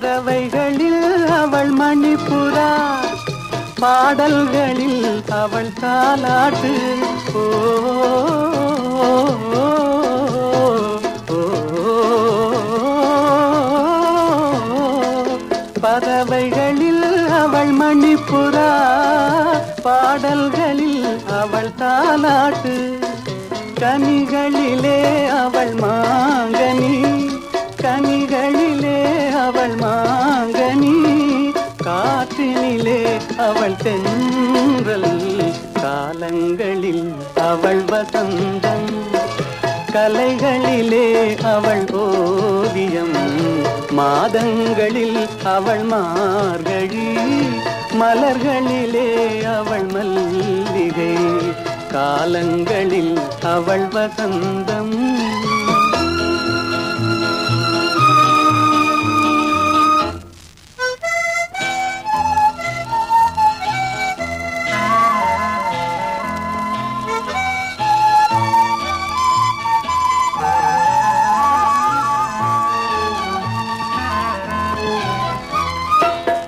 பறவைகளில் அவள் மணிப்புறா. பாடல்களில் அவள் தாலாட்டு. ஓ, பறவைகளில் அவள் மணிப்புறா. பாடல்களில் அவள் தாலாட்டு. கனிகளிலே அவள் மாங்கனி. அவள் தென்றல் காலங்களில் அவள் வசந்தம். கலைகளிலே அவள் ஓவியம். மாதங்களில் அவள் மார்கழி. மலர்களிலே அவள் மல்லிகை. காலங்களில் அவள் வசந்தம்.